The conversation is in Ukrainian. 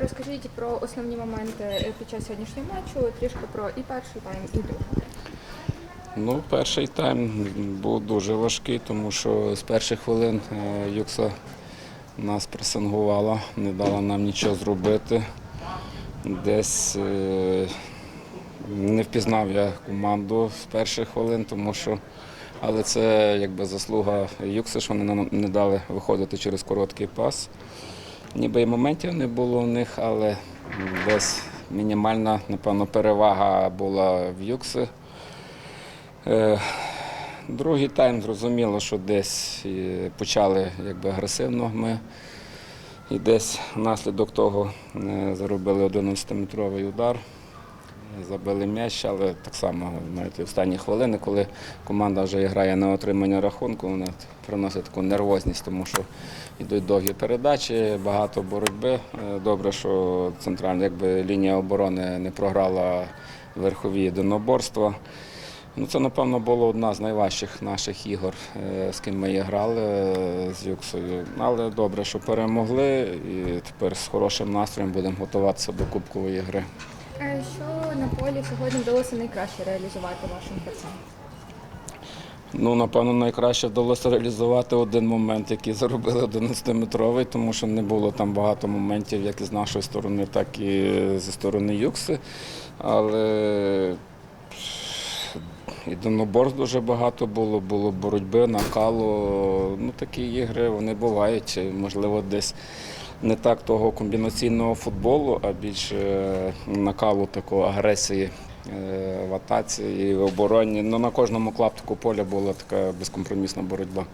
Розкажіть про основні моменти е, під час сьогоднішнього матчу, трішки про і перший тайм, і другий. Ну, перший тайм був дуже важкий, тому що з перших хвилин е, Юкса нас пресингувала, не дала нам нічого зробити. Десь е, не впізнав я команду з перших хвилин, тому що, але це якби заслуга Юкса, що вони нам не дали виходити через короткий пас. Ніби і моментів не було у них, але десь мінімальна, напевно, перевага була в Юкси. Е, Другий тайм зрозуміло, що десь е, почали якби агресивно ми. І десь внаслідок того е, заробили 11-метровий удар, забили м'яч, але так само знаєте, останні хвилини, коли команда вже грає на отримання рахунку, вона приносить таку нервозність, тому що йдуть довгі передачі, багато боротьби. Е, Добре, що центральна якби, лінія оборони не програла верхові єдиноборства. Ну, це, напевно, було одна з найважчих наших ігор, е, з ким ми грали е, з Юксою. Але добре, що перемогли, і тепер з хорошим настроєм будемо готуватися до Кубкової гри. Е, Що на полі сьогодні вдалося найкраще реалізувати вашим гравцям? Ну, напевно, найкраще вдалося реалізувати один момент, який заробили 11-метровий, тому що не було там багато моментів, як з нашої сторони, так і зі сторони Юкси. Але єдиноборств дуже багато було, було боротьби, накалу. Ну, такі ігри вони бувають. Можливо, десь не так того комбінаційного футболу, а більше накалу такої агресії е, в атаці і в обороні. Ну, на кожному клаптику поля була така безкомпромісна боротьба.